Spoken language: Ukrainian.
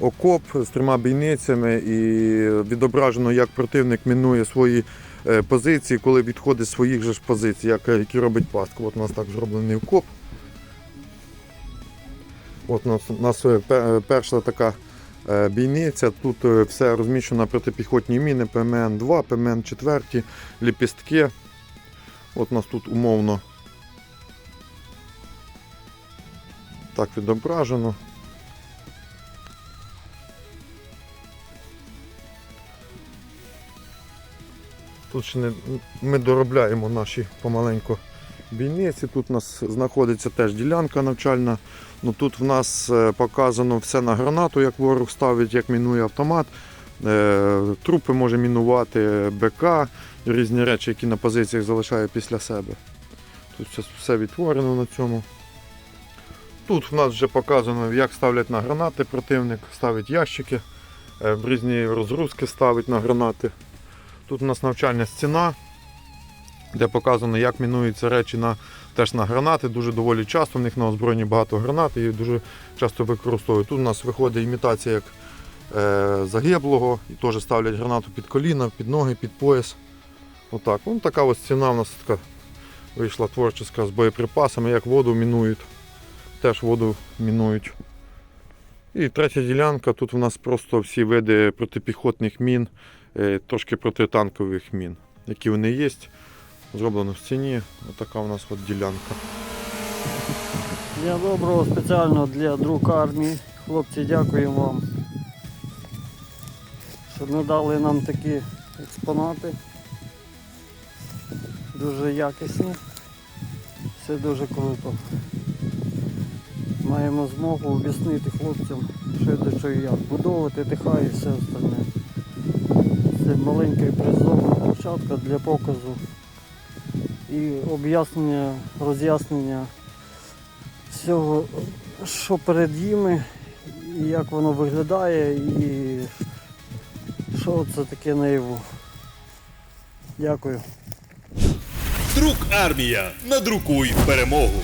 окоп з трьома бійницями і відображено, як противник мінує свої е, позиції, коли відходить з своїх же ж позицій, як, е, які робить пастку. От у нас так зроблений окоп. От у нас, е, пе- перша така бійниця. Тут все розміщено протипіхотні міни ПМН-2, ПМН-4, ліпістки. От у нас тут умовно так відображено. Тут ще не, ми доробляємо наші помаленьку бійниці. Тут у нас знаходиться теж ділянка навчальна. Ну, тут в нас е, показано все на гранату, як ворог ставить, як мінує автомат. Е, Трупи може мінувати БК, різні речі, які на позиціях залишає після себе. Тут все, відтворено на цьому. Тут в нас вже показано, як ставлять на гранати противник, ставить ящики, е, різні розгрузки ставить на гранати. Тут у нас навчальна стіна, де показано, як мінуються речі на, теж на гранати. Дуже доволі часто в них на озброєнні багато гранат і дуже часто використовують. Тут у нас виходить імітація як е, загиблого, і теж ставлять гранату під коліна, під ноги, під пояс. Отак. Вон така ось стіна у нас така вийшла творча з боєприпасами, як воду мінують. Теж воду мінують. І третя ділянка. Тут у нас просто всі види протипіхотних мін, трошки протитанкових мін, які вони є. Зроблено в стіні. Отака у нас от ділянка. Дня доброго спеціально для друг армії. Хлопці, дякуємо вам, що надали нам такі експонати. Дуже якісні. Все дуже круто. Маємо змогу об'яснити хлопцям, що до чого як. Будовувати ТХ і все остальне. Це маленька призовна площадка для показу і об'яснення, роз'яснення всього, що перед ними, і як воно виглядає, і що це таке наяву. Дякую. Друк армія. Надрукуй перемогу.